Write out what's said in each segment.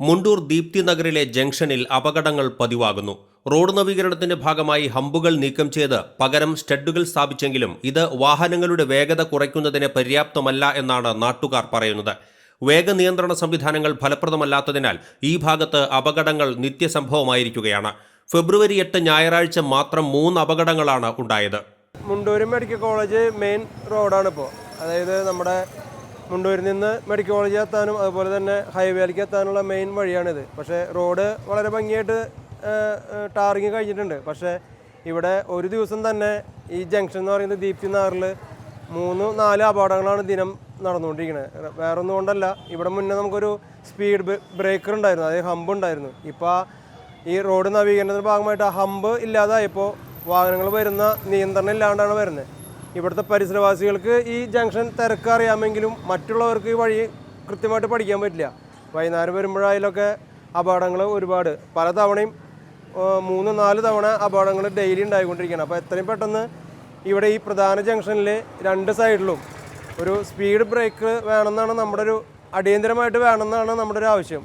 മുണ്ടൂർ ദീപ്തി നഗറിലെ ജംഗ്ഷനിൽ അപകടങ്ങൾ പതിവാകുന്നു. റോഡ് നവീകരണത്തിന്റെ ഭാഗമായി ഹമ്പുകൾ നീക്കം ചെയ്ത് പകരം സ്റ്റഡുകൾ സ്ഥാപിച്ചെങ്കിലും ഇത് വാഹനങ്ങളുടെ വേഗത കുറയ്ക്കുന്നതിന് പര്യാപ്തമല്ല എന്നാണ് നാട്ടുകാർ പറയുന്നത്. വേഗനിയന്ത്രണ സംവിധാനങ്ങൾ ഫലപ്രദമല്ലാത്തതിനാൽ ഈ ഭാഗത്ത് അപകടങ്ങൾ നിത്യസംഭവമായിരിക്കുകയാണ്. ഫെബ്രുവരി എട്ട് ഞായറാഴ്ച മാത്രം മൂന്ന് അപകടങ്ങളാണ് ഉണ്ടായത്. മുണ്ടൂര് മെഡിക്കൽ കോളേജ് മെയിൻ റോഡാണ് ഇപ്പോൾ അതായത് നമ്മുടെ മുണ്ടൂരിൽ നിന്ന് മെഡിക്കൽ കോളേജ് എത്താനും അതുപോലെ തന്നെ ഹൈവേയിലേക്ക് എത്താനുള്ള മെയിൻ വഴിയാണിത്. പക്ഷേ റോഡ് വളരെ ഭംഗിയായിട്ട് ടാറിങ് കഴിഞ്ഞിട്ടുണ്ട്. പക്ഷേ ഇവിടെ ഒരു ദിവസം തന്നെ ഈ ജംഗ്ഷൻ എന്ന് പറയുന്നത് ദീപ്തി നാറിൽ മൂന്ന് നാല് അപകടങ്ങളാണ് ദിനം നടന്നുകൊണ്ടിരിക്കുന്നത്. വേറെ ഒന്നും കൊണ്ടല്ല ഇവിടെ മുന്നേ നമുക്കൊരു സ്പീഡ് ബ്രേക്കർ ഉണ്ടായിരുന്നു. അതായത് ഹമ്പ് ഉണ്ടായിരുന്നു. ഇപ്പോൾ ഈ റോഡ് നവീകരണത്തിന്റെ ഭാഗമായിട്ട് ആ ഹമ്പ് ഇല്ലാതായപ്പോൾ വാഹനങ്ങൾ വരുന്ന നിയന്ത്രണം ഇല്ലാണ്ടാണ് വരുന്നത്. ഇവിടുത്തെ പരിസരവാസികൾക്ക് ഈ ജംഗ്ഷൻ തിരക്ക് അറിയാമെങ്കിലും മറ്റുള്ളവർക്ക് ഈ വഴി കൃത്യമായിട്ട് പഠിക്കാൻ പറ്റില്ല. വൈകുന്നേരം വരുമ്പോഴായാലൊക്കെ അപകടങ്ങൾ ഒരുപാട്. പല തവണയും ആ, മൂന്ന് നാല് തവണ അപകടങ്ങൾ ഡെയിലി ഉണ്ടായിക്കൊണ്ടിരിക്കുകയാണ്. അപ്പോൾ എത്രയും പെട്ടെന്ന് ഇവിടെ ഈ പ്രധാന ജംഗ്ഷനിൽ രണ്ട് സൈഡിലും ഒരു സ്പീഡ് ബ്രേക്ക് വേണമെന്നാണ് നമ്മുടെ ഒരു അടിയന്തരമായിട്ട് വേണമെന്നാണ് നമ്മുടെ ഒരു ആവശ്യം.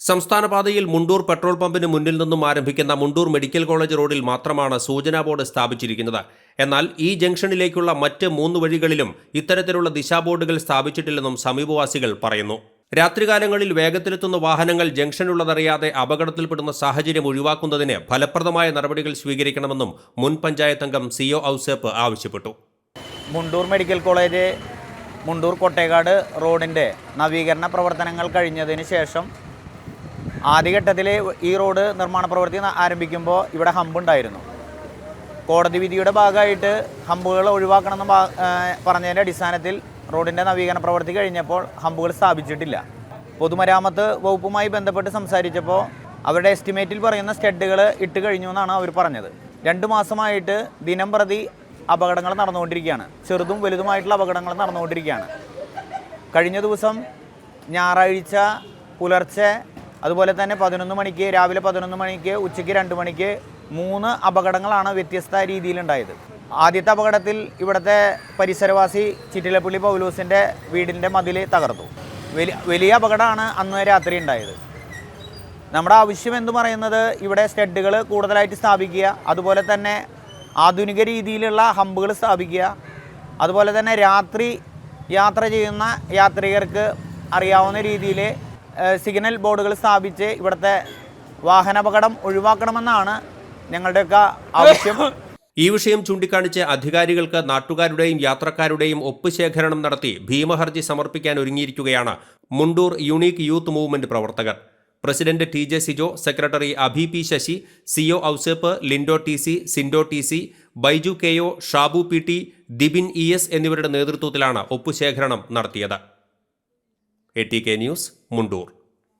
സംസ്ഥാന പാതയിൽ മുണ്ടൂർ പെട്രോൾ പമ്പിന് മുന്നിൽ നിന്നും ആരംഭിക്കുന്ന മുണ്ടൂർ മെഡിക്കൽ കോളേജ് റോഡിൽ മാത്രമാണ് സൂചനാ ബോർഡ് സ്ഥാപിച്ചിരിക്കുന്നത്. എന്നാൽ ഈ ജംഗ്ഷനിലേക്കുള്ള മറ്റ് മൂന്ന് വഴികളിലും ഇത്തരത്തിലുള്ള ദിശാബോർഡുകൾ സ്ഥാപിച്ചിട്ടില്ലെന്നും സമീപവാസികൾ പറയുന്നു. രാത്രികാലങ്ങളിൽ വേഗത്തിലെത്തുന്ന വാഹനങ്ങൾ ജംഗ്ഷനുള്ളതറിയാതെ അപകടത്തിൽപ്പെടുന്ന സാഹചര്യം ഒഴിവാക്കുന്നതിന് ഫലപ്രദമായ നടപടികൾ സ്വീകരിക്കണമെന്നും മുൻ പഞ്ചായത്ത് അംഗം സിഒ ഔസേപ്പ് ആവശ്യപ്പെട്ടു. മുണ്ടൂർ മെഡിക്കൽ കോളേജ് മുണ്ടൂർ കൊട്ടേക്കാട് റോഡിന്റെ നവീകരണ പ്രവർത്തനങ്ങൾ കഴിഞ്ഞതിന് ശേഷം ആദ്യഘട്ടത്തിൽ ഈ റോഡ് നിർമ്മാണ പ്രവൃത്തി ആരംഭിക്കുമ്പോൾ ഇവിടെ ഹമ്പ് ഉണ്ടായിരുന്നു. കോടതി വിധിയുടെ ഭാഗമായിട്ട് ഹമ്പുകൾ ഒഴിവാക്കണമെന്ന് പറഞ്ഞതിന്റെ അടിസ്ഥാനത്തിൽ റോഡിന്റെ നവീകരണ പ്രവൃത്തി കഴിഞ്ഞപ്പോൾ ഹമ്പുകൾ സ്ഥാപിച്ചിട്ടില്ല. പൊതുമരാമത്ത് വകുപ്പുമായി ബന്ധപ്പെട്ട് സംസാരിച്ചപ്പോൾ അവരുടെ എസ്റ്റിമേറ്റിൽ പറയുന്ന സ്റ്റഡുകൾ ഇട്ട് കഴിഞ്ഞു എന്നാണ് അവർ പറഞ്ഞത്. രണ്ട് മാസമായിട്ട് ദിനം പ്രതി അപകടങ്ങൾ നടന്നുകൊണ്ടിരിക്കുകയാണ്. ചെറുതും വലുതുമായിട്ടുള്ള അപകടങ്ങൾ നടന്നുകൊണ്ടിരിക്കുകയാണ്. കഴിഞ്ഞ ദിവസം ഞായറാഴ്ച പുലർച്ചെ അതുപോലെ തന്നെ പതിനൊന്ന് മണിക്ക് രാവിലെ പതിനൊന്ന് മണിക്ക് ഉച്ചയ്ക്ക് രണ്ട് മണിക്ക് മൂന്ന് അപകടങ്ങളാണ് വ്യത്യസ്ത രീതിയിലുണ്ടായത്. ആദ്യത്തെ അപകടത്തിൽ ഇവിടുത്തെ പരിസരവാസി ചിറ്റിലപ്പള്ളി പൗലൂസിന്റെ വീടിന്റെ മതിൽ തകർന്നു വലിയ വലിയ അപകടമാണ് അന്ന് രാത്രി ഉണ്ടായത്. നമ്മുടെ ആവശ്യം എന്ന് പറയുന്നത് ഇവിടെ സ്റ്റഡുകൾ കൂടുതലായിട്ട് സ്ഥാപിക്കുക അതുപോലെ തന്നെ ആധുനിക രീതിയിലുള്ള ഹമ്പുകൾ സ്ഥാപിക്കുക അതുപോലെ തന്നെ രാത്രി യാത്ര ചെയ്യുന്ന യാത്രികർക്ക് അറിയാവുന്ന രീതിയിൽ സിഗ്നൽ ബോർഡുകൾ സ്ഥാപിച്ച് ഇവിടുത്തെ വാഹനാപകടം ഒഴിവാക്കണമെന്നാണ് ഞങ്ങളുടെയൊക്കെ ആവശ്യം. ഈ വിഷയം ചൂണ്ടിക്കാണിച്ച് അധികാരികൾക്ക് നാട്ടുകാരുടെയും യാത്രക്കാരുടെയും ഒപ്പ് ശേഖരണം നടത്തി ഭീമഹർജി സമർപ്പിക്കാൻ ഒരുങ്ങിയിരിക്കുകയാണ് മുണ്ടൂർ യുണീക്ക് യൂത്ത് മൂവ്മെന്റ് പ്രവർത്തകർ. President T J Sijo secretary Abhi P Sasi C O Ouseph Lindo T C Sindo T C Baiju K O Shabu P T Dibin E S എന്നിവരുടെ നേതൃത്വത്തിലാണ് ഒപ്പുശേഖരണം നടത്തിയത്. A T K news Mundur.